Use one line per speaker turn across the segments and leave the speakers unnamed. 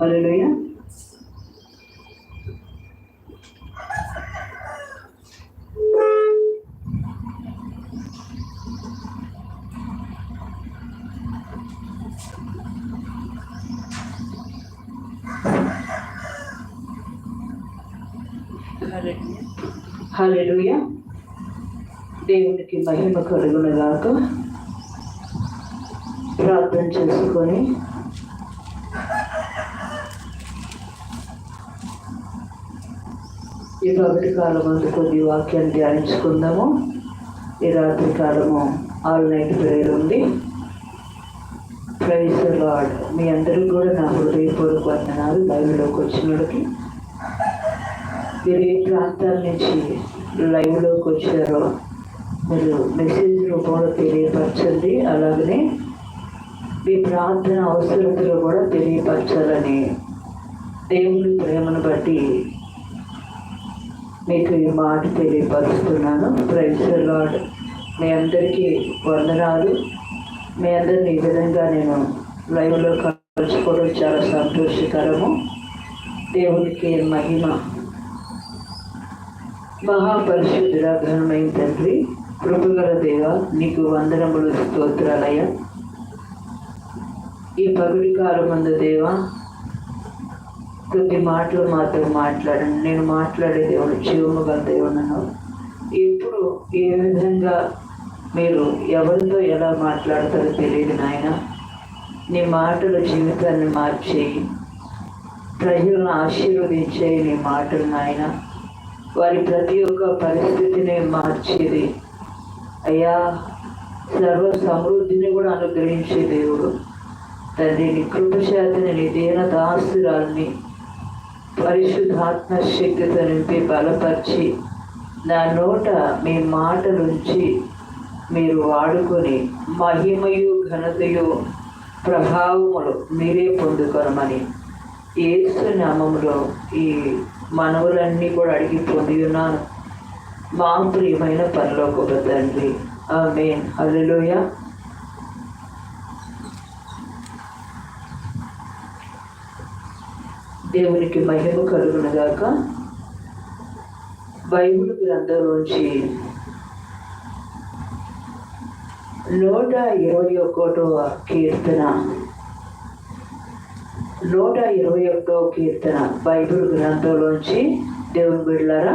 హల్లెలూయా హల్లెలూయా దేవునికి మహిమ కలుగునగాక ప్రార్థన చేసుకొని ఈ రాత్రి కాలం అందు కొద్ది వాక్యాన్ని ధ్యానించుకుందాము. ఈ రాత్రి కాలము ఆల్ నైట్ ప్రేయర్ ఉంది. ప్రైజ్ లాడ్ మీ అందరికీ కూడా నా హృదయపూర్వక వందనాలు లైవ్లోకి వచ్చినోడికి. మీరు ఏ ప్రాంతాల నుంచి లైవ్లోకి వచ్చారో మీరు మెసేజ్ రూపంలో తెలియపరచండి. అలాగనే మీ ప్రార్థన అవసరతలు కూడా తెలియపరచాలని దేవుని ప్రేమను బట్టి మీకు ఈ మాట తెలియపరుస్తున్నాను. ప్రైజ్ లాడ్ మీ అందరికీ వందనాలు. మీ అందరిని ఈ విధంగా నేను లైవ్లో కలుసుకోవడం చాలా సంతోషకరము. దేవునికి మహిమ. మహాపరిశుద్ధుల ఘనమైన తండ్రి కృపగల దేవ నీకు వందనములు స్తోత్రాలయ ఈ పగుడి కాలమందు దేవ కొన్ని మాటలు మాతో మాట్లాడండి. నేను మాట్లాడే దేవుడు జీవము గల దేవుడను ఎప్పుడు ఏ విధంగా మీరు ఎవరితో ఎలా మాట్లాడతారో తెలియదు నాయన. నీ మాటల జీవితాన్ని మార్చేయి. ప్రజలను ఆశీర్వదించే నీ మాటలు నాయన. వారి ప్రతి ఒక్క పరిస్థితిని మార్చేది. అయ్యా సర్వ సమృద్ధిని కూడా అనుగ్రహించే దేవుడు. తండ్రి నీ కృపశాతిని నీ దీన దాస్తురాల్ని పరిశుద్ధాత్మ శక్తితో నింపి బలపరిచి నా నోట మీ మాటలుంచి మీరు వాడుకొని మహిమయు ఘనతయు ప్రభావములు మీరే పొందుకొనమని. ఏసు నామంలో ఈ మనవులన్నీ కూడా అడిగి పొంది ఉన్నాను. మా ప్రియమైన పనిలోకి తండ్రి. ఆమేన్. హల్లెలూయా. దేవునికి మహిమ కలుగునగాక బైబిల్ గ్రంథంలోంచి నూట ఇరవై ఒకటవ కీర్తన నూట ఇరవై ఒకటవ కీర్తన బైబిల్ గ్రంథంలోంచి దేవుని బిడ్డలారా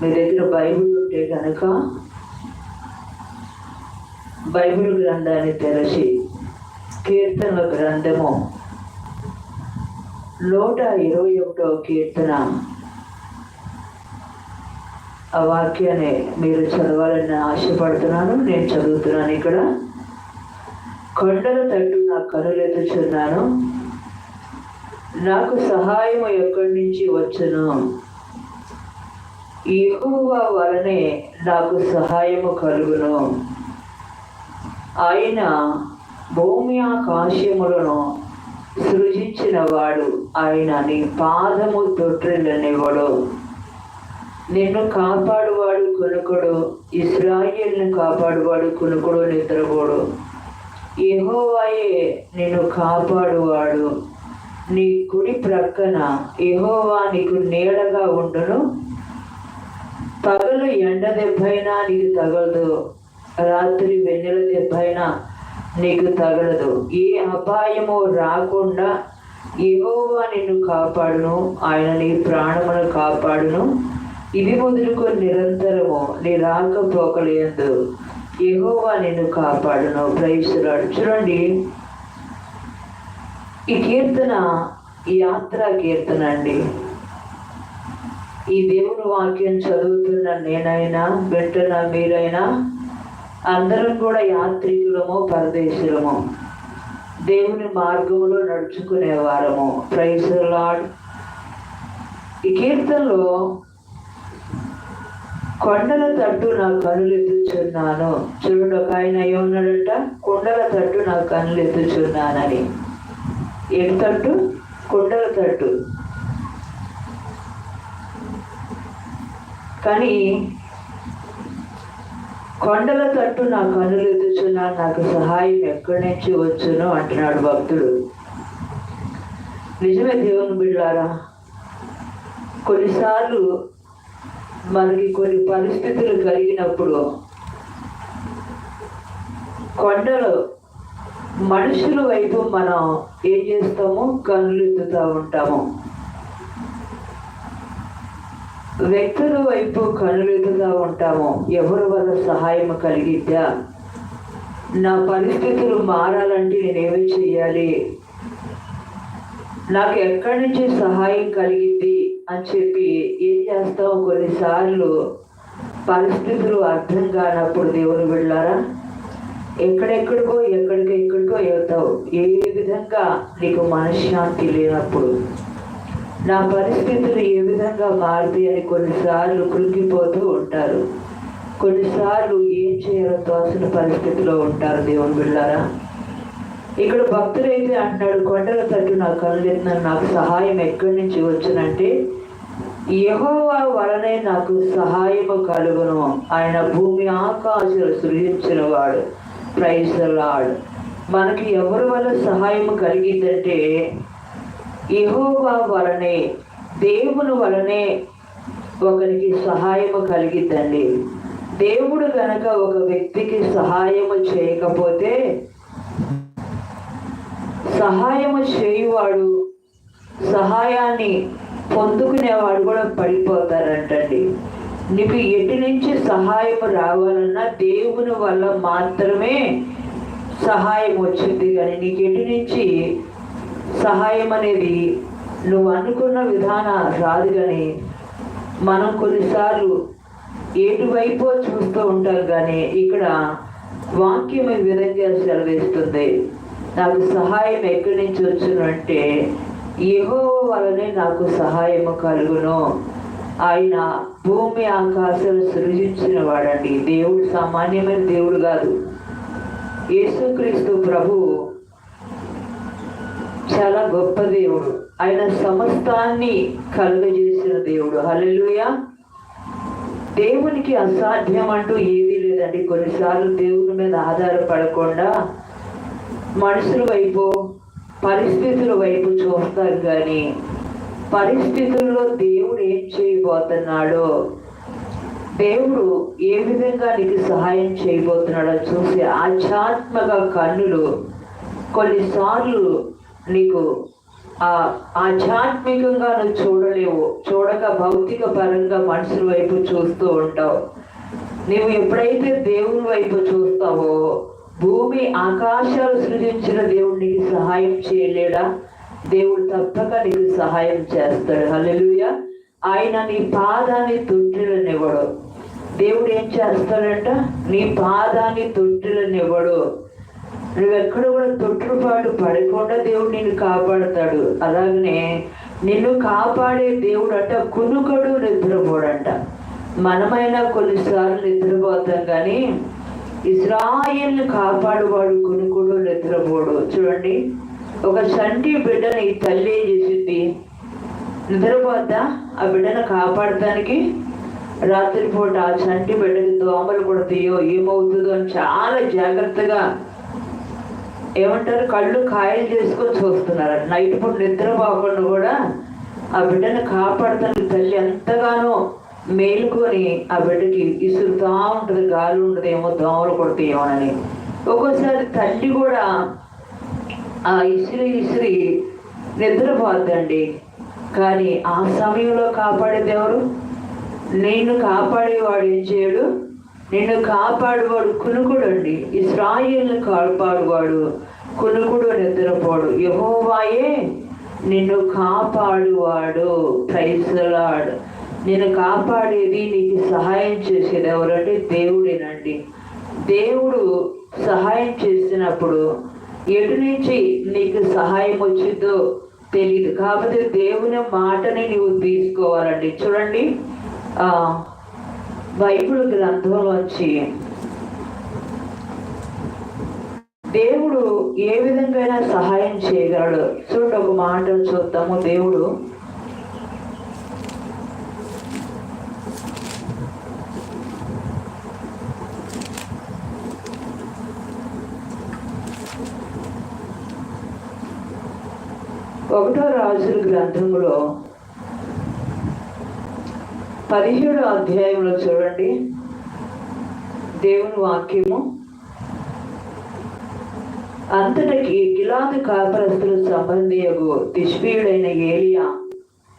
మీ దగ్గర బైబిల్ ఉంటే కనుక బైబిల్ గ్రంథాన్ని తెరచి కీర్తన గ్రంథము నూట ఇరవై ఒకటో కీర్తన. ఆ వాక్యాన్ని మీరు చదవాలని ఆశపడుతున్నాను నేను చదువుతున్నాను ఇక్కడ. కొండల తట్టు నా కనులెత్తుచున్నాను నాకు సహాయం ఎక్కడి నుంచి వచ్చును? ఎక్కువ వలనే నాకు సహాయము కలుగును. ఆయన భూమి ఆకాశములను సృజించిన వాడు ఆయన నీ పాదము తొట్టిల్లనివ్వడు. నిన్ను కాపాడువాడు కొనుకుడు. ఇస్రాయిల్ని కాపాడువాడు కొనుకుడు నిద్రపోడు. ఎహోవాయే నిన్ను కాపాడువాడు. నీ కుడి ప్రక్కన ఎహోవా నీకు నీడగా ఉండును. పగలు ఎండ దెబ్బైనా నీకు తగలదు. రాత్రి వెన్నెల దెబ్బైనా నీకు తగలదు. ఏ అపాయము రాకుండా ఏవోవా నిన్ను కాపాడును. ఆయన నీ ప్రాణమును కాపాడును. ఇది మొదలుకొని నిరంతరము నీ రాకపోకలేందు యెహోవా నిన్ను కాపాడును. ప్రైసులాడు చూడండి. ఈ కీర్తన యాత్ర యాత్రా కీర్తన అండి. ఈ దేవుని వాక్యం చదువుతున్న నేనైనా వింటున్న మీరైనా అందరం కూడా యాత్రికులము పరదేశులము దేవుని మార్గంలో నడుచుకునే వారము ప్రైజ్ లాడ్ ఈ కీర్తనలో కొండల తట్టు నా కనులు ఎత్తుచున్నాను చూడండి ఒక ఆయన ఏమన్నాడంట కొండల తట్టు నా కనులు ఎత్తుచున్నానని ఏడు తట్టు? కొండల తట్టు. కానీ కొండల తట్టు నా కన్నులు ఎదుచున్నా నాకు సహాయం ఎక్కడి నుంచి వచ్చును అంటున్నాడు భక్తుడు. నిజమే దేవుని బిడ్డారా? కొన్నిసార్లు మనకి కొన్ని పరిస్థితులు కలిగినప్పుడు కొండలు మనుషుల వైపు మనం ఏం చేస్తాము? కన్నులు ఎత్తుతూ ఉంటాము. వ్యక్తుల వైపు కనులెదుగా ఉంటాము. ఎవరి వల్ల సహాయం కలిగిద్దా? నా పరిస్థితులు మారాలంటే నేనేమి చెయ్యాలి? నాకు ఎక్కడి నుంచి సహాయం కలిగింది అని చెప్పి ఏం చేస్తాం కొన్నిసార్లు పరిస్థితులు అర్థం కానప్పుడు దేవుని వెళ్ళారా ఎక్కడెక్కడికో ఎక్కడికో ఎక్కడికో వెళ్తావు. ఏ విధంగా నీకు మనశ్శాంతి లేనప్పుడు? నా పరిస్థితులు ఏ విధంగా మారుతాయి అని కొన్నిసార్లు కృంగిపోతూ ఉంటారు. కొన్నిసార్లు ఏం చేయాలో తోసిన పరిస్థితిలో ఉంటారు దేవుని బిళ్ళారా. ఇక్కడ భక్తులైతే అంటున్నాడు కొండల తట్టు నా కళ్ళెత్తిన నాకు సహాయం ఎక్కడి నుంచి వచ్చునంటే యహోవా వలనే నాకు సహాయము కలుగును. ఆయన భూమి ఆకాశాలు సృజించిన వాడు. ప్రైజలాడు మనకి ఎవరి వల్ల సహాయం కలిగిందంటే యహోవా వలనే దేవుని వలనే ఒకరికి సహాయము కలిగిద్దండి. దేవుడు గనక ఒక వ్యక్తికి సహాయము చేయకపోతే సహాయము చేయువాడు సహాయాన్ని పొందుకునేవాడు కూడా పడిపోతారంటండి. నీకు ఎటు నుంచి సహాయం రావాలన్నా దేవుని వల్ల మాత్రమే సహాయం వచ్చింది. కానీ నీకు ఎటు నుంచి సహాయం అనేది నువ్వు అనుకున్న విధాన రాదు కానీ మనం కొన్నిసార్లు ఎటువైపు చూస్తూ ఉంటారు కానీ ఇక్కడ వాక్యం ఈ విధంగా సెలవిస్తుంది. నాకు సహాయం ఎక్కడి నుంచి వచ్చునంటే ఏహో వలనే నాకు సహాయం కలుగును. ఆయన భూమి ఆకాశం సృజించిన వాడండి. దేవుడు సామాన్యమైన దేవుడు కాదు. యేసుక్రీస్తు ప్రభు చాలా గొప్ప దేవుడు. ఆయన సమస్తాన్ని కలుగజేసిన దేవుడు. హల్లెలూయా. దేవునికి అసాధ్యం అంటూ ఏదీ లేదండి. కొన్నిసార్లు దేవుని మీద ఆధారపడకుండా మనుషుల వైపు పరిస్థితుల వైపు చూస్తారు కానీ పరిస్థితుల్లో దేవుడు ఏం చేయబోతున్నాడో దేవుడు ఏ విధంగా నీకు సహాయం చేయబోతున్నాడో చూసి ఆధ్యాత్మక కన్నులు కొన్నిసార్లు నీకు ఆ ఆధ్యాత్మికంగా నువ్వు చూడలేవు చూడక భౌతిక పరంగా మనుషుల వైపు చూస్తూ ఉంటావు. నువ్వు ఎప్పుడైతే దేవుని వైపు చూస్తావో భూమి ఆకాశాలు సృజించిన దేవుడు నీకు సహాయం చేయలేడా? దేవుడు తప్పక నీకు సహాయం చేస్తాడు. హల్లెలూయా. ఆయన నీ పాదాన్ని తొట్టిలనివ్వడు. దేవుడు ఏం చేస్తాడంట? నీ పాదాన్ని తొట్టిలనివ్వడు. నువ్వెక్కడ కూడా తొట్టుపాటు పడకుండా దేవుడు నిన్ను కాపాడుతాడు. అలాగనే నిన్ను కాపాడే దేవుడు అంట కునుకడు నిద్రపోడంట. మనమైనా కొన్నిసార్లు నిద్రపోతాం కానీ ఇజ్రాయిల్ని కాపాడువాడు కునుకుడు నిద్రపోడు. చూడండి ఒక చంటి బిడ్డని తల్లి ఏం చేసింది? నిద్రపోద్దా? ఆ బిడ్డను కాపాడటానికి రాత్రిపూట ఆ చంటి బిడ్డకి దోమలు కొడతాయో ఏమవుతుందో అని చాలా జాగ్రత్తగా ఏమంటారు? కళ్ళు కాయలు చేసుకొని చూస్తున్నారు. నైట్ పూట నిద్రపోకుండా కూడా ఆ బిడ్డను కాపాడుతానికి తల్లి ఎంతగానో మేలుకొని ఆ బిడ్డకి ఇసురుతా ఉంటుంది గాలి ఉంటుంది ఏమో దోమలు కొడతాయేమోనని. ఒక్కోసారి తల్లి కూడా ఆ ఇసిరి ఇసిరి నిద్రపోద్దండి. కానీ ఆ సమయంలో కాపాడేది ఎవరు? నేను కాపాడేవాడు ఏం చేయడు? నిన్ను కాపాడువాడు కునుకుడు అండి. ఇస్రాయిల్ని కాపాడువాడు కునుకుడు నిద్రపోడు యహోవాయే నిన్ను కాపాడువాడు. ప్రైసలాడు నేను కాపాడేది నీకు సహాయం చేసేది ఎవరంటే దేవుడేనండి. దేవుడు సహాయం చేసినప్పుడు ఎటు నుంచి నీకు సహాయం వచ్చిందో తెలియదు కాకపోతే దేవుని మాటని నీవు తీసుకోవాలండి. చూడండి. ఆ బైబుల్ గ్రంథంలోంచి దేవుడు ఏ విధంగా సహాయం చేయగలడు. చూడండి ఒక మాట చూద్దాము. దేవుడు ఒకటో రాజుల గ్రంథంలో పదిహేడు అధ్యాయంలో చూడండి. దేవుని వాక్యము. అంతటికి గిలాదు కాపరస్తులు సంబంధియగు తిష్పీయుడైన ఏలియా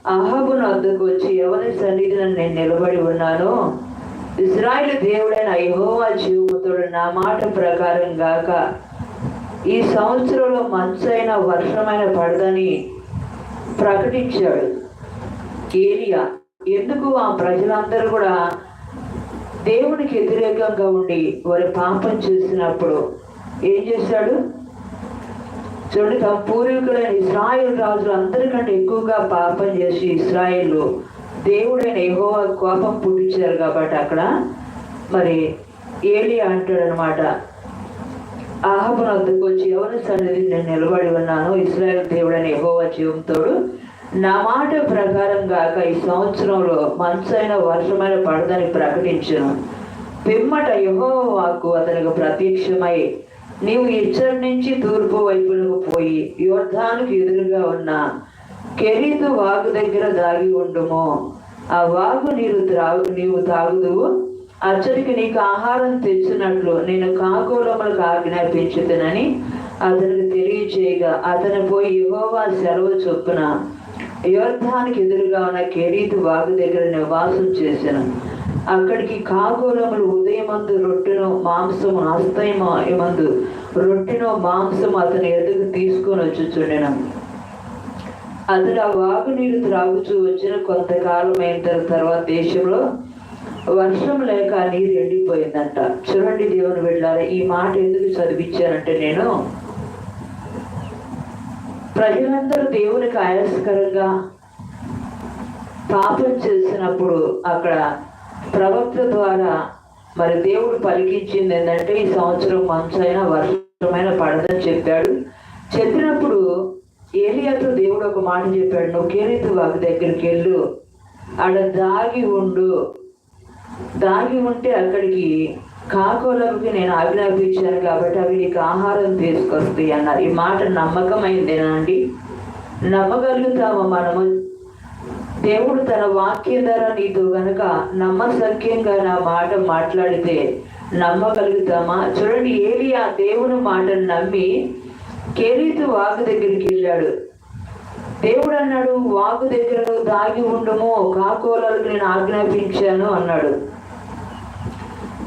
అహాబును అద్దకు వచ్చి ఎవరి సన్నిధిన నేను నిలబడి ఉన్నానో? ఇజ్రాయిల్ దేవుడైన యహోవా జీవముతుడు నా మాట ప్రకారం గాక ఈ సంవత్సరంలో మంచైన వర్షమైన పడదని ప్రకటించాడు. ఏలియా ఎందుకు ఆ ప్రజలందరూ కూడా దేవునికి వ్యతిరేకంగా ఉండి వారి పాపం చేసినప్పుడు ఏం చేశాడు? చూడండి తమ పూర్వీకులైన ఇస్రాయిల్ రాజులు అందరికంటే ఎక్కువగా పాపం చేసి ఇస్రాయిల్ దేవుడైన ఎగో కోపం పుట్టించారు కాబట్టి అక్కడ మరి ఏలి అంటాడు అనమాట ఆహబును వద్దకు వచ్చి ఎవరి సన్నిధి నేను నిలబడి ఉన్నాను. ఇస్రాయల్ దేవుడైన ఎగోవ జీవంతోడు నా మాట ప్రకారం గాక ఈ సంవత్సరంలో మంచైన వర్షమైన పడదని ప్రకటించను. పిమ్మట యెహోవా వాక్కు అతనికి ప్రత్యక్షమై నీవు ఇచ్చటి నుంచి తూర్పు వైపులకు పోయి యోర్ధానికి ఎదురుగా ఉన్న కెరీతు వాగు దగ్గర దాగి ఉండుము. ఆ వాగు నీరు త్రాగు నీవు తాగుదువు. అచ్చడికి నీకు ఆహారం తెచ్చినట్లు నేను కాకోలములకు ఆజ్ఞాపించుతానని అతనికి తెలియచేయగా అతను పోయి యెహోవా సెలవు చొప్పున యోర్ధానికి ఎదురుగా ఉన్న కెరీతు వాగు దగ్గర నివాసం చేశాను అక్కడికి కాగోలములు ఉదయమందు రొట్టెను మాంసము హస్తయమందు రొట్టెను మాంసం అతని ఎదుగు తీసుకొని వచ్చుచుండెను. అతడు ఆ వాగు నీరు త్రాగుచూ వచ్చిన కొంతకాలం అయిన తర్వాత దేశంలో వర్షం లేక నీరు ఎండిపోయిందంట. చూడండి దేవుని వెళ్ళాలి ఈ మాట ఎందుకు చదివించానంటే నేను ప్రజలందరూ దేవునికి ఆయాసకరంగా పాపం చేసినప్పుడు అక్కడ ప్రవక్త ద్వారా మరి దేవుడు పలికించింది ఏంటంటే ఈ సంవత్సరం మంచైన వర్షమైన పడదని చెప్పాడు. చెప్పినప్పుడు ఏలియాతో దేవుడు ఒక మాట చెప్పాడు నువ్వు కేరీతు వాకి దగ్గరికి వెళ్ళు. ఆడ దాగి ఉండు. దాగి ఉంటే అక్కడికి కాకులకి నేను ఆజ్ఞాపించాను కాబట్టి అవి నీకు ఆహారం తీసుకొస్తాయి అన్నారు. ఈ మాట నమ్మకమైందేనా అండి? నమ్మగలుగుతామా మనము? దేవుడు తన వాక్యం ద్వారా నీతో గనక నమ్మసక్యంగా నా మాట మాట్లాడితే నమ్మగలుగుతామా? చూడండి ఏలి ఆ దేవుని మాటను నమ్మి కేరీతు వాగు దగ్గరికి వెళ్ళాడు. దేవుడు అన్నాడు వాగు దగ్గర దాగి ఉండము కాకోలకు నేను ఆజ్ఞాపించాను అన్నాడు.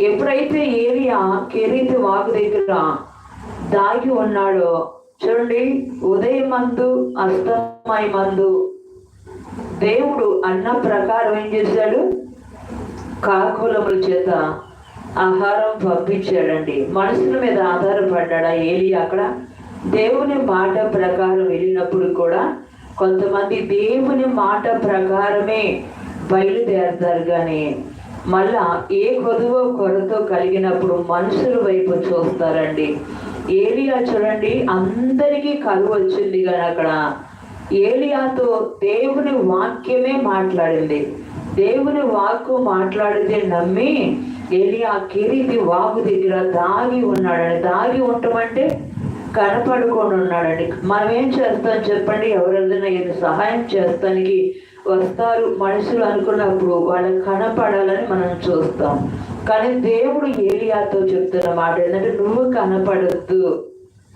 ఎప్పుడైతే ఏలియా కెరీతు వాగు దగ్గర దాగి ఉన్నాడో చూడండి ఉదయం మందు అస్తమయ మందు దేవుడు అన్న ప్రకారం ఏం చేశాడు? కాకులముల చేత ఆహారం పంపించాడండి. మనుషుల మీద ఆధారపడ్డాడా ఏలి అక్కడ. దేవుని మాట ప్రకారం వెళ్ళినప్పుడు కూడా కొంతమంది దేవుని మాట ప్రకారమే బయలుదేరతారు కానీ మళ్ళా ఏ కొదువ కొరత కలిగినప్పుడు మనుషుల వైపు చూస్తారండి. ఏలియా చూడండి అందరికీ కరువు వచ్చింది కానీ అక్కడ ఏలియాతో దేవుని వాక్యమే మాట్లాడింది. దేవుని వాక్కు మాట్లాడితే నమ్మి ఏలియా కిరీతి వాగు దగ్గర దాగి ఉన్నాడని దాగి ఉండమంటే కనపడుకొని ఉన్నాడండి. మనం ఏం చేస్తాం చెప్పండి? ఎవరైనా ఏదో సహాయం చేస్తానికి వస్తారు. మనుషులు అనుకున్నప్పుడు వాళ్ళకి కనపడాలని మనం చూస్తాం. కానీ దేవుడు ఏలియాతో చెప్తున్న మాట ఏంటంటే నువ్వు కనపడద్దు.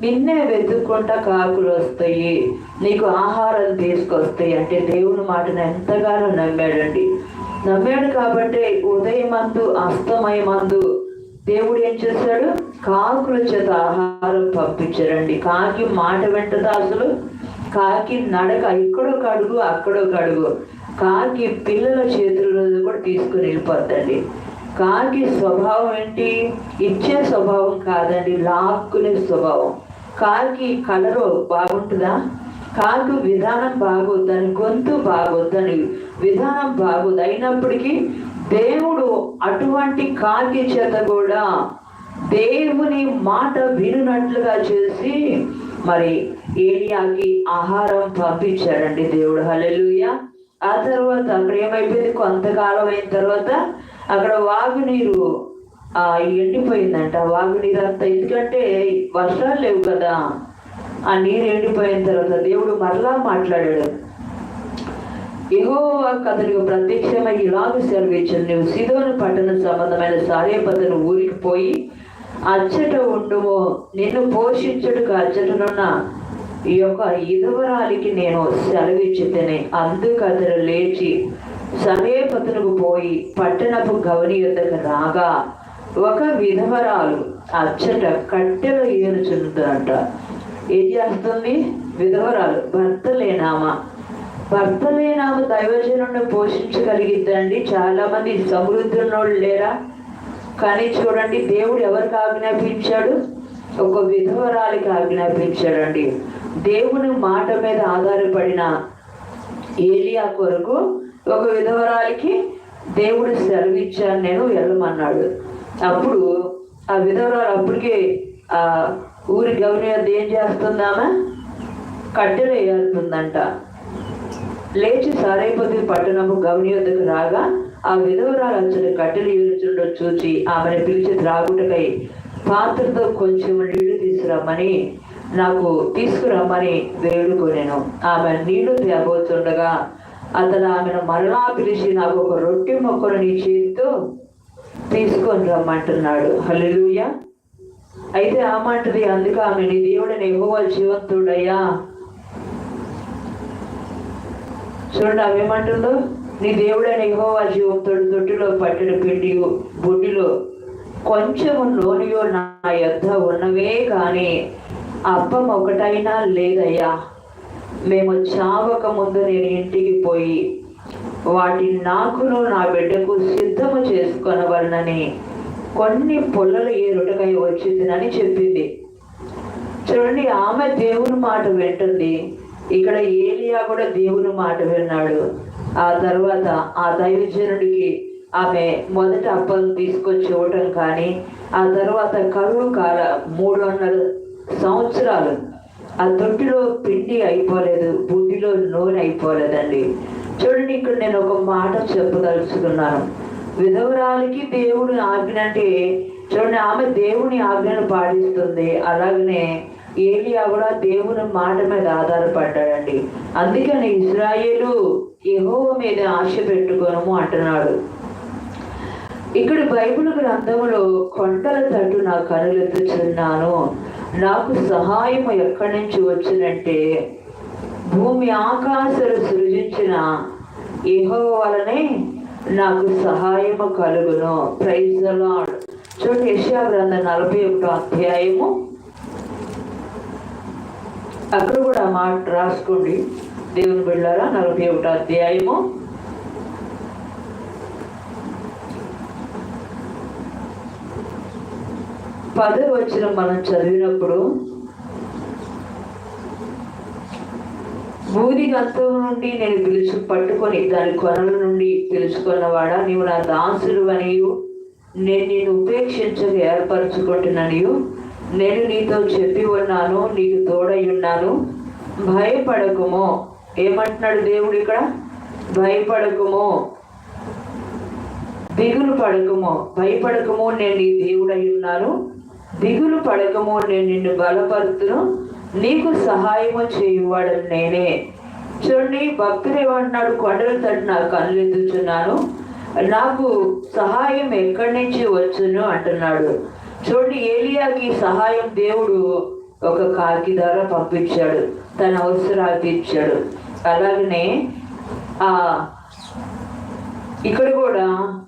నిన్నే వెతుక్కుంటా కాకులు వస్తాయి. నీకు ఆహారం తీసుకొస్తాయి. అంటే దేవుని మాటను ఎంతగానో నమ్మాడండి. నమ్మాడు కాబట్టి ఉదయమందు అస్తమయమందు దేవుడు ఏం చేశాడు? కాకుల చేత ఆహారం పంపించారండి కాకి మాట వెంటదా అసలు? కాకి నడక ఇక్కడొక అడుగు అక్కడొక అడుగు. కాకి పిల్లల చేతుల్లో కూడా తీసుకుని వెళ్ళిపోద్దండి. కాకి స్వభావం ఏంటి? ఇచ్చే స్వభావం కాదండి లాక్కునే స్వభావం. కాకి కలరు బాగుంటుందా? కాకు విధానం బాగోద్దని గొంతు బాగోద్దని విధానం బాగోదు. అయినప్పటికీ దేవుడు అటువంటి కాకి చేత కూడా దేవుని మాట వినునట్లుగా చేసి మరి ఏలియాకి ఆహారం పంపించాడండి దేవుడు. హలెలుయ ఆ తర్వాత అక్కడ ఏమైపోయింది కొంతకాలం అయిన తర్వాత అక్కడ వాగునీరు నీరు ఎండిపోయిందంట. వాగునీరు అంతా ఎందుకంటే వర్షాలు లేవు కదా. ఆ నీరు ఎండిపోయిన తర్వాత దేవుడు మరలా మాట్లాడాడు. యెహోవా అతనికి ప్రత్యక్షమై ఇలాగ సెలవిచ్చాను నువ్వు సిధోను పట్టణ సంబంధమైన సారేపతను ఊరికి పోయి అచ్చట ఉండువో నిన్ను పోషించుటకు అచ్చటనున్న ఈ యొక్క ఇదవరాలికి నేను సెలవిచ్చితేనే అందుకు అతను లేచి సమేపతనకు పోయి పట్టణపు గవని యొద్దకు రాగా ఒక విధవరాలు అచ్చట కట్టెలు ఏరుచున్నదంట ఏం చేస్తుంది? విధవరాలు భర్త లేనామా భర్త లేనామ దైవజనుడిని పోషించగలిగిద్దండి. చాలా మంది సమృద్ధి ఉన్నోళ్ళు లేరా? కానీ చూడండి దేవుడు ఎవరికి ఆజ్ఞాపించాడు? ఒక విధవరాలికి ఆజ్ఞాపించాడండి. దేవుని మాట మీద ఆధారపడిన ఏలియా కొరకు ఒక విధవరాలికి దేవుడు సెలవిచ్చాను నేను వెళ్ళమన్నాడు. అప్పుడు ఆ విధవరాలు అప్పటికే ఆ ఊరి గవర్నర్ ఏం చేస్తుందామా కట్టెలు వేయాల్సిందంట లేచి సారైపతి పట్టణము గౌని రాగా ఆ విధవరాలు అతడు కట్టెలు ఏరుచుండో చూచి ఆమెను పిలిచి త్రాగుటకై పాత్రతో కొంచెం నీళ్ళు తీసుకురమ్మని నాకు తీసుకురమ్మని వేడుకొనేను. ఆమె నీళ్ళు తేబోతుండగా అతను ఆమెను మరలా పిలిచి నాకు ఒక రొట్టె మొక్కను నీ చేతితో తీసుకొని రమ్మంటున్నాడు. హల్లెలూయా. అయితే ఆమంటది అందుకు ఆమె నీ దేవుడిని ఎహోవా జీవంతుడయ్యా. చూడండి అవేమంటుందో ఏమంటుందో. నీ దేవుడైన యహోవా జీవంతుడు దొడ్డిలో పట్టిన పిండి బుడ్డిలో కొంచెము లోనియో నా యొద్ద ఉన్నవే కానీ అప్పం ఒకటైనా లేదయ్యా. మేము చావక ముందు నేను ఇంటికి పోయి వాటి నాకును నా బిడ్డకు సిద్ధము చేసుకొనవలనని కొన్ని పొల్లలు రుటకై వచ్చిందని చెప్పింది. చూడండి ఆమె దేవుని మాట వింటుంది. ఇక్కడ ఏలియా కూడా దేవుని మాట విన్నాడు. ఆ తర్వాత ఆ దైవజనుడికి ఆమె మొదట అప్పలు తీసుకొచ్చి ఇవ్వటం కానీ ఆ తర్వాత కరువు కాల మూడు సంవత్సరాలు ఆ తొట్టిలో పిండి అయిపోలేదు బుడ్డిలో నూనె అయిపోలేదండి. చూడండి ఇక్కడ నేను ఒక మాట చెప్పదలుచుకున్నాను. విధవరాలకి దేవుడి ఆజ్ఞ అంటే చూడండి ఆమె దేవుని ఆజ్ఞను పాటిస్తుంది. అలాగనే ఏలియా కూడా దేవుని మాట మీద ఆధారపడ్డాడండి. అందుకని ఇజ్రాయేలు ఎహోవ మీద ఆశ పెట్టుకోను అంటున్నాడు. ఇక్కడ బైబిల్ గ్రంథములో కొండల తట్టు నా కనులెత్తుచున్నాను. నాకు సహాయం ఎక్కడి నుంచి వచ్చినంటే భూమి ఆకాశాలు సృజించిన యెహోవ వలనే నాకు సహాయము కలుగును. Praise lord. చూడండి యెషయా గ్రంథం నలభై ఒకటో అధ్యాయము అక్కడ కూడా మాట రాసుకోండి. దేవుని బిళ్ళారా? నలభై ఒకటో అధ్యాయము. పదో వచ్చిన మనం చదివినప్పుడు భూది గంతం నుండి నేను పిలుచు పట్టుకొని దాని కొనల నుండి పిలుచుకున్నవాడా? నీవు నా దాసుడు అనియు నేను నేను ఉపేక్షించక ఏర్పరచుకుంటున్నానియు. నేను నీతో చెప్పి ఉన్నాను నీకు తోడై ఉన్నాను. భయపడకుమో. ఏమంటున్నాడు దేవుడు ఇక్కడ? భయపడకుమో. దిగులు పడకము. భయపడకము నేను నీ దేవుడై ఉన్నాను. దిగులు పడకము నేను నిన్ను బలపరుతును. నీకు సహాయము చేయువాడు నేనే. చూడండి భక్తులు ఏమంటున్నాడు? కొండల తట్టు నా కళ్ళు ఎత్తుచున్నాను నాకు సహాయం ఎక్కడి నుంచి వచ్చును అంటున్నాడు. చూడండి ఏలియాకి సహాయం దేవుడు ఒక కాకి ద్వారా పంపించాడు. తన అవసరాలు తీర్చాడు. అలాగనే ఆ ఇక్కడ కూడా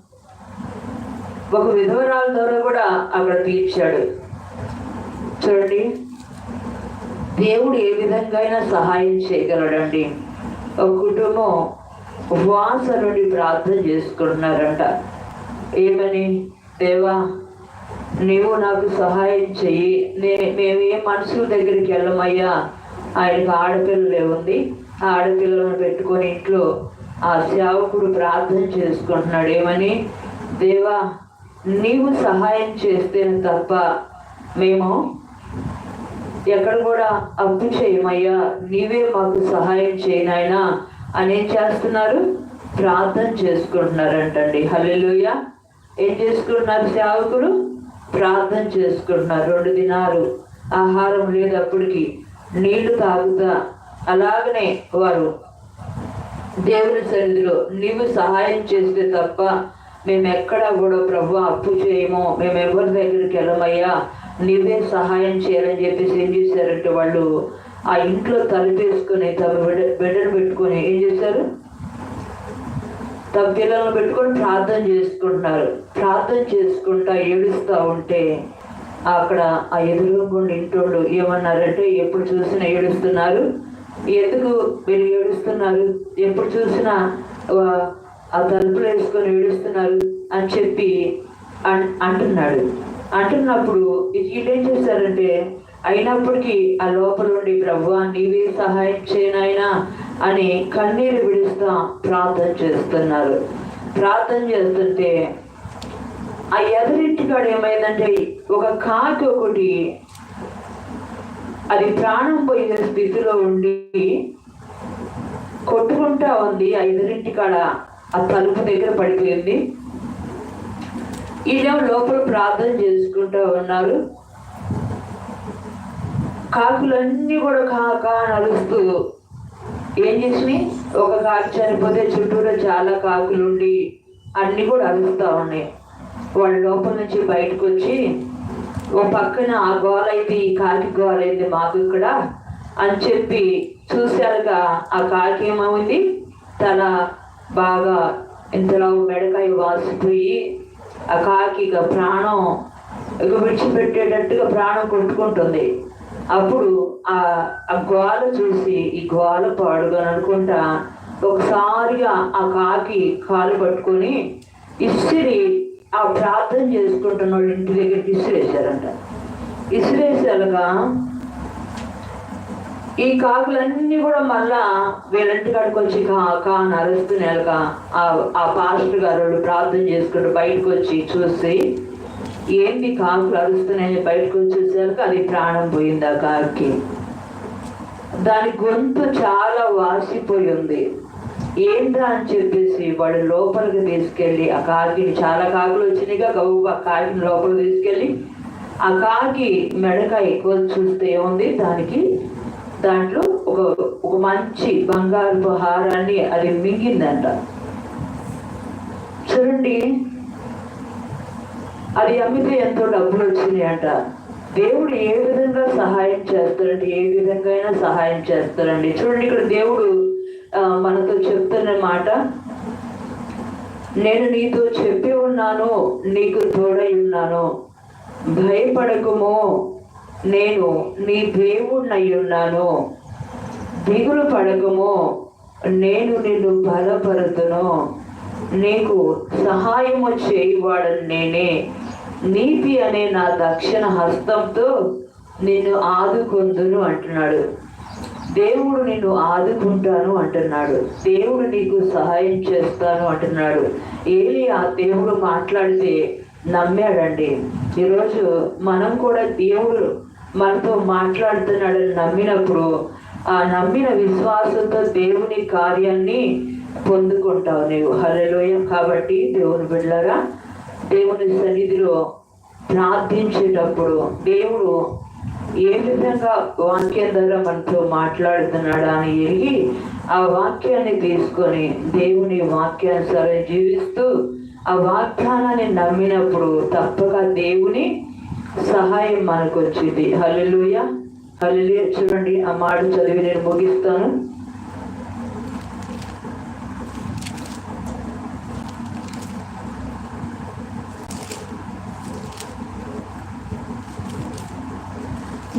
ఒక విధవరాల ద్వారా కూడా అక్కడ తీర్చాడు. చూడండి దేవుడు ఏ విధంగా అయినా సహాయం చేయగలడండి. ఒక కుటుంబం ఉపవాస నుండి ప్రార్థన చేసుకుంటున్నారంట. ఏమని? దేవా నీవు నాకు సహాయం చెయ్యి. నే మేము ఏ మనుషుల దగ్గరికి వెళ్ళమయ్యా. ఆయనకు ఆడపిల్లలే ఉంది. ఆ ఆడపిల్లలను పెట్టుకొని ఇంట్లో ఆ సేవకుడు ప్రార్థన చేసుకుంటున్నాడు. ఏమని? దేవా నీవు సహాయం చేస్తేనే తప్ప మేము ఎక్కడ కూడా అప్పు చేయమయ్యా. నీవే మాకు సహాయం చేయనాయనా అని ఏం చేస్తున్నారు? ప్రార్థన చేసుకుంటున్నారంటండి. హల్లెలూయ. ఏం చేసుకుంటున్నారు సేవకుడు ప్రార్థన చేసుకుంటున్నారు రెండు దినాలు ఆహారం లేదు నీళ్ళు తాగుతా. అలాగనే వారు దేవుని సన్నిధిలో నీవు సహాయం చేస్తే తప్ప మేము ఎక్కడా కూడా ప్రభు అప్పు చేయము. మేము ఎవరి దగ్గరికి వెళ్ళమయ్యా. నీవే సహాయం చేయాలని చెప్పేసి ఏం చేశారంటే వాళ్ళు ఆ ఇంట్లో తలుపేసుకొని తమ బిడ్డ బిడ్డను పెట్టుకొని ఏం చేశారు? తమ పెట్టుకొని ప్రార్థన చేసుకుంటున్నారు. ప్రార్థన చేసుకుంటా ఏడుస్తూ ఉంటే అక్కడ ఆ ఎదురుగుండి ఇంటోళ్ళు ఏమన్నారంటే ఎప్పుడు చూసినా ఏడుస్తున్నారు? ఎందుకు మీరు ఏడుస్తున్నారు? ఎప్పుడు చూసినా ఆ, ఆ తలుపులు వేసుకొని ఏడుస్తున్నారు? అని చెప్పి అంటున్నాడు. అంటున్నప్పుడు వీళ్ళు ఏం చేశారంటే అయినప్పటికీ ఆ లోపల ఉండి ప్రభు నీవే సహాయం చేయనాయనా? అని కన్నీరు విడుస్తా ప్రార్థన చేస్తున్నారు. ప్రార్థన చేస్తుంటే ఆ ఎదరింటి కాడ ఏమైందంటే ఒక కాకి ఒకటి అది ప్రాణం పోయే స్థితిలో ఉండి కొట్టుకుంటా ఉంది. ఆ ఎదురింటి కాడ ఆ తలుపు దగ్గర పడిపోయింది. వీళ్ళేమో లోపల ప్రార్థన చేసుకుంటూ ఉన్నారు. కాకులన్నీ కూడా కాక నలుస్తూ ఏం చేసినాయి? ఒక కాకి చనిపోతే చుట్టూరా చాలా కాకులు ఉండి అన్ని కూడా అరుస్తూ ఉన్నాయి. వాళ్ళ లోపల నుంచి బయటకు వచ్చి ఓ పక్కన ఆ గోలైంది ఈ కాకి గోలైంది మాకు ఇక్కడ అని చెప్పి చూశారుగా ఆ కాకి ఏమైంది తల బాగా ఇంతలో మెడకాయ వాసిపోయి ఆ కాకి ప్రాణం ఇక విడిచిపెట్టేటట్టుగా ప్రాణం కొట్టుకుంటుంది. అప్పుడు ఆ ఆ గోల చూసి ఈ గోల పాడుగా అనుకుంటా ఒకసారిగా ఆ కాకి కాలు పట్టుకొని ఇసిరి ఆ ప్రార్థన చేసుకుంటున్న వాళ్ళ ఇంటి దగ్గరికి ఇసిరేశారంట ఇసిరేసాలుగా ఈ కాకులన్నీ కూడా మళ్ళా వీళ్ళంటి కాడికి వచ్చి కా కా అని అరుస్తున్నారుగా ఆ ఆ పాస్టర్ గారు ప్రార్థన చేసుకుంటూ బయటకు వచ్చి చూసి ఏంటి కాకులు అరుస్తున్నాయని బయటకు వచ్చి చూసాక అది ప్రాణం పోయింది ఆ కాకి దాని గొంతు చాలా వాసిపోయి ఉంది. ఏందా అని చెప్పేసి వాడు లోపలికి తీసుకెళ్ళి ఆ కాకిని చాలా కాకులు వచ్చినాయిగా గవ్వు కాకిని లోపలికి తీసుకెళ్ళి ఆ కాకి మెడకాయ ఎక్కువ చూస్తే ఏముంది? దానికి దాంట్లో ఒక ఒక మంచి బంగారు హారాన్ని అది మింగిందంట. చూడండి అది అమ్మితే ఎంతో డబ్బులు వచ్చినాయి అంట దేవుడు ఏ విధంగా సహాయం చేస్తాడంటే ఏ విధంగా అయినా సహాయం చేస్తారండి చూడండి ఇక్కడ దేవుడు మనతో చెప్తున్న మాట. నేను నీతో చెప్పి ఉన్నాను నీకు తోడై ఉన్నాను. భయపడకుము నేను నీ దేవుణ్ణై ఉన్నాను. దిగులు పడకము నేను నిన్ను బలపరుతును. నీకు సహాయము చేయువాడని నేనే. నీతి అనే నా దక్షిణ హస్తంతో నిన్ను ఆదుకొందును అంటున్నాడు. దేవుడు నిన్ను ఆదుకుంటాను అంటున్నాడు. దేవుడు నీకు సహాయం చేస్తాను అంటున్నాడు. ఏలి ఆ దేవుడు మాట్లాడితే నమ్మాడండి. ఈరోజు మనం కూడా దేవుడు మనతో మాట్లాడుతున్నాడని నమ్మినప్పుడు ఆ నమ్మిన విశ్వాసంతో దేవుని కార్యాన్ని పొందుకుంటావు నీవు. హలలోయం కాబట్టి దేవుని బిడ్డలారా దేవుని సన్నిధిలో ప్రార్థించేటప్పుడు దేవుడు ఏ విధంగా వాక్యం ద్వారా మనతో మాట్లాడుతున్నాడా అని ఎరిగి ఆ వాక్యాన్ని తీసుకొని దేవుని వాక్యానుసారం జీవిస్తూ ఆ వాగ్దానాన్ని నమ్మినప్పుడు తప్పక దేవుని సహాయం మనకు వచ్చింది హలలుయ హలలుయ చూడండి ఆ మాట చదివి నేను ముగిస్తాను.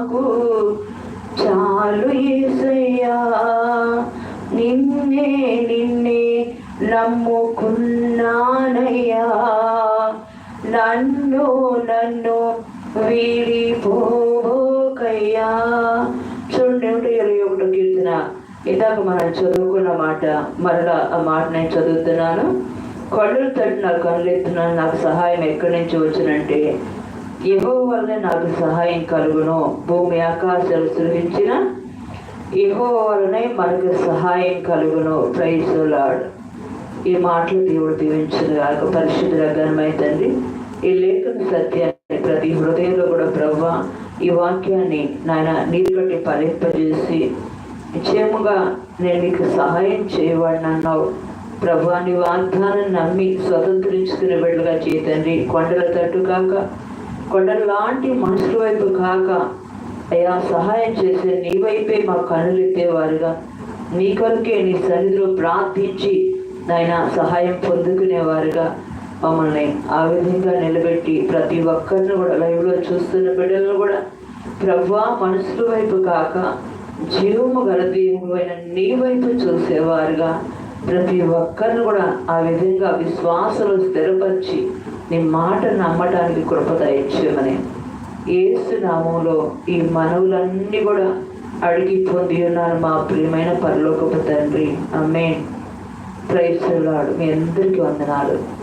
నాకు చాలు ఏసయ్యా. నిన్నే నిన్నే నమ్ముకున్నానయ్యా. నన్ను నన్ను వీడిపోకయ్యా. చూడండి నూట ఇరవై ఒకటో కీర్తన. ఇందాక మనం చదువుకున్న మాట మరలా ఆ మాట నేను చదువుతున్నాను. కళ్ళు తట్టు నాకు కనులెత్తున్నాను నాకు సహాయం ఎక్కడి నుంచి వచ్చినంటే యహో వల్ల నాకు సహాయం కలుగును. భూమి ఆకాశాలు సృష్టించిన యహో వలనే మనకు సహాయం కలుగును. ప్రైజ్ లాడ్ ఈ మాటలు దేవుడు దీవించిన కాక పరిశుద్ధ ఘనమై తండ్రి ఈ లేఖన సత్యాన్ని ప్రతి హృదయంలో కూడా ప్రవ్వ ఈ వాక్యాన్ని నాయన నీరు కట్టి ఫలింపజేసి నిశ్చయముగా నేను నీకు సహాయం చేయవాడిని అన్నావు. ప్రభా నీ వాగ్దానం నమ్మి స్వతంత్రించుకునే బిడ్డగా చేయతండి కొండల తట్టు కాక కొండల లాంటి మనుషుల వైపు కాక అయ్యా సహాయం చేసే నీ వైపే మా కనులెత్తేవారుగా నీ కొరకే నీ సన్నిధిలో ప్రార్థించి నాయన సహాయం పొందుకునేవారుగా. మమ్మల్ని ఆ విధంగా నిలబెట్టి ప్రతి ఒక్కరిని కూడా లైవ్లో చూస్తున్న బిడ్డలను కూడా ప్రభా మనుషుల వైపు కాక జీవము గల అయిన నీ వైపు చూసేవారుగా. ప్రతి ఒక్కరిని కూడా ఆ విధంగా విశ్వాసంలో స్థిరపరిచి నీ మాట నమ్మటానికి కృపత ఇచ్చేమని ఏసు నామంలో ఈ మనవులన్నీ కూడా అడిగి పొంది ఉన్నారు మా ప్రియమైన పరలోకపు తండ్రి. అమ్మే ప్రైస్ మీ అందరికీ వందనాలు.